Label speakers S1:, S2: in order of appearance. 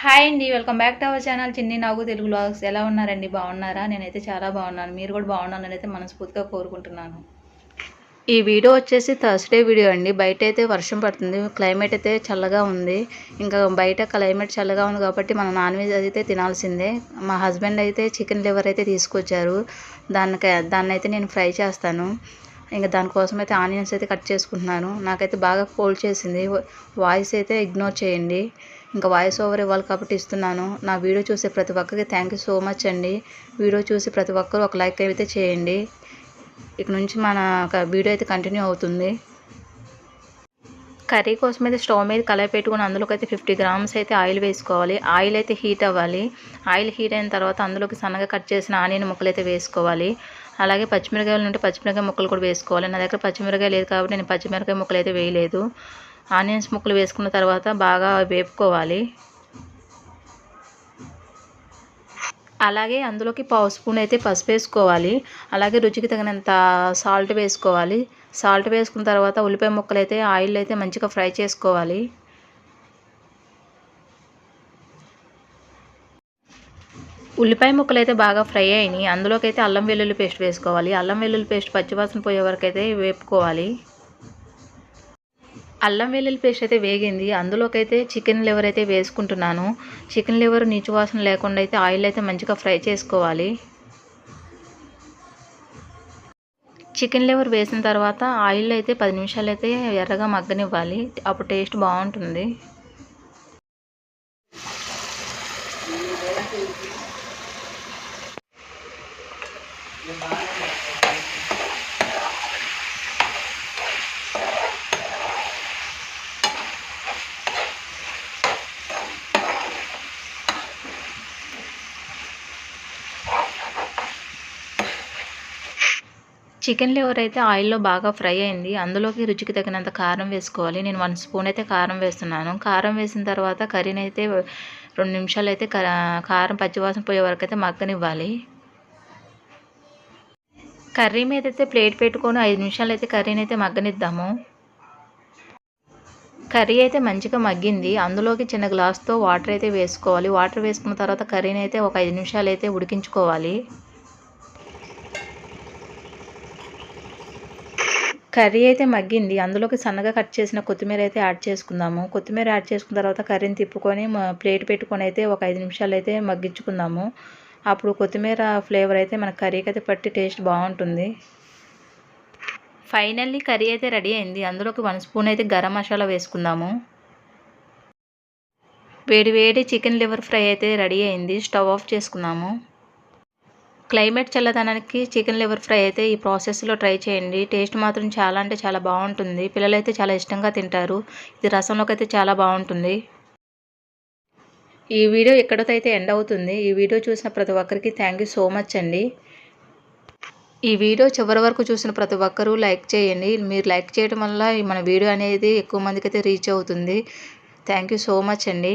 S1: Hi అండి welcome back to our channel Chinni Nagu Telugu blogs ఎలా ఉన్నారండి? బాగున్నారా? నేనైతే చాలా బాగున్నాను. మీరు కూడా బాగున్నాను అయితే మనస్ఫూర్తిగా కోరుకుంటున్నాను. ఈ వీడియో వచ్చేసి థర్స్డే వీడియో అండి. బయట అయితే వర్షం పడుతుంది. క్లైమేట్ అయితే చల్లగా ఉంది. ఇంకా బయట క్లైమేట్ చల్లగా ఉంది కాబట్టి మనం నాన్ వెజ్ అయితే తినాల్సిందే. మా హస్బెండ్ అయితే చికెన్ లివర్ అయితే తీసుకొచ్చారు. దానికి దాన్ని అయితే నేను ఫ్రై చేస్తాను. ఇంకా దానికోసం అయితే ఆనియన్స్ అయితే కట్ చేసుకుంటున్నాను. నాకైతే బాగా కోల్డ్ చేసింది. వాయిస్ అయితే ఇగ్నోర్ చేయండి. ఇంకా వాయిస్ ఓవర్ ఇవ్వాలి కాబట్టి ఇస్తున్నాను. నా వీడియో చూసే ప్రతి ఒక్కరికి థ్యాంక్ యూ సో మచ్ అండి. వీడియో చూసి ప్రతి ఒక్కరు ఒక లైక్ అయితే చేయండి. ఇక నుంచి మన వీడియో అయితే కంటిన్యూ అవుతుంది. కర్రీ కోసం అయితే స్టవ్ మీద కలయి పెట్టుకుని అందులోకి అయితే ఫిఫ్టీ గ్రామ్స్ అయితే ఆయిల్ వేసుకోవాలి. ఆయిల్ అయితే హీట్ అవ్వాలి. ఆయిల్ హీట్ అయిన తర్వాత అందులోకి సన్నగా కట్ చేసిన ఆనియన్ ముక్కలు అయితే వేసుకోవాలి. అలాగే పచ్చిమిరకాయలు ఉంటే పచ్చిమిరకాయ ముక్కలు కూడా వేసుకోవాలి. నా దగ్గర పచ్చిమిరకాయ లేదు కాబట్టి నేను పచ్చిమిరకాయ ముక్కలు అయితే వేయలేదు. ఆనియన్స్ ముక్కలు వేసుకున్న తర్వాత బాగా వేపుకోవాలి. అలాగే అందులోకి పావు స్పూన్ అయితే పసుపు వేసుకోవాలి. అలాగే రుచికి తగినంత సాల్ట్ వేసుకోవాలి. సాల్ట్ వేసుకున్న తర్వాత ఉల్లిపాయ ముక్కలు అయితే ఆయిల్ అయితే మంచిగా ఫ్రై చేసుకోవాలి. ఉల్లిపాయ ముక్కలు అయితే బాగా ఫ్రై అయినాయి. అందులోకి అయితే అల్లం వెల్లుల్లి పేస్ట్ వేసుకోవాలి. అల్లం వెల్లుల్లి పేస్ట్ పచ్చివాసన పోయే వరకు అయితే వేపుకోవాలి. అల్లం వెల్లుల్లి పేస్ట్ అయితే వేగింది. అందులోకైతే చికెన్ లివర్ అయితే వేసుకుంటున్నాను. చికెన్ లివర్ నీచు వాసన లేకుండా అయితే ఆయిల్ అయితే మంచిగా ఫ్రై చేసుకోవాలి. చికెన్ లివర్ వేసిన తర్వాత ఆయిల్ అయితే పది నిమిషాలు అయితే ఎర్రగా మగ్గనివ్వాలి. అప్పుడు టేస్ట్ బాగుంటుంది. చికెన్ లివర్ అయితే ఆయిల్లో బాగా ఫ్రై అయింది. అందులోకి రుచికి తగినంత కారం వేసుకోవాలి. నేను వన్ స్పూన్ అయితే కారం వేస్తున్నాను. కారం వేసిన తర్వాత కర్రీని అయితే రెండు నిమిషాలు అయితే కారం పచ్చివాసన పోయే వరకు అయితే మగ్గనివ్వాలి. కర్రీ మీద అయితే ప్లేట్ పెట్టుకొని ఐదు నిమిషాలు అయితే కర్రీని అయితే మగ్గనిద్దాము. కర్రీ అయితే మంచిగా మగ్గింది. అందులోకి చిన్న గ్లాస్తో వాటర్ అయితే వేసుకోవాలి. వాటర్ వేసుకున్న తర్వాత కర్రీని అయితే ఒక ఐదు నిమిషాలు అయితే ఉడికించుకోవాలి. కర్రీ అయితే మగ్గింది. అందులోకి సన్నగా కట్ చేసిన కొత్తిమీర అయితే యాడ్ చేసుకుందాము. కొత్తిమీర యాడ్ చేసుకున్న తర్వాత కర్రీని తిప్పుకొని ప్లేట్ పెట్టుకొని అయితే ఒక ఐదు నిమిషాలు అయితే మగ్గించుకుందాము. అప్పుడు కొత్తిమీర ఫ్లేవర్ అయితే మన కర్రీకి అయితే పట్టి టేస్ట్ బాగుంటుంది. ఫైనల్లీ కర్రీ అయితే రెడీ అయింది. అందులోకి వన్ స్పూన్ అయితే గరం మసాలా వేసుకుందాము. వేడి వేడి చికెన్ లివర్ ఫ్రై అయితే రెడీ అయింది. స్టవ్ ఆఫ్ చేసుకుందాము క్లైమేట్ చల్లదనానికి చికెన్ లివర్ ఫ్రై అయితే ఈ ప్రాసెస్లో ట్రై చేయండి. టేస్ట్ మాత్రం చాలా అంటే చాలా బాగుంటుంది. పిల్లలైతే చాలా ఇష్టంగా తింటారు. ఇది రసంలోకి అయితే చాలా బాగుంటుంది. ఈ వీడియో ఎక్కడతో అయితే ఎండ్ అవుతుంది ఈ వీడియో చూసిన ప్రతి ఒక్కరికి థ్యాంక్ యూ సో మచ్ అండి. ఈ వీడియో చివరి వరకు చూసిన ప్రతి ఒక్కరూ లైక్ చేయండి. మీరు లైక్ చేయడం వల్ల మన వీడియో అనేది ఎక్కువ మందికి అయితే రీచ్ అవుతుంది. థ్యాంక్ యూ సో మచ్ అండి.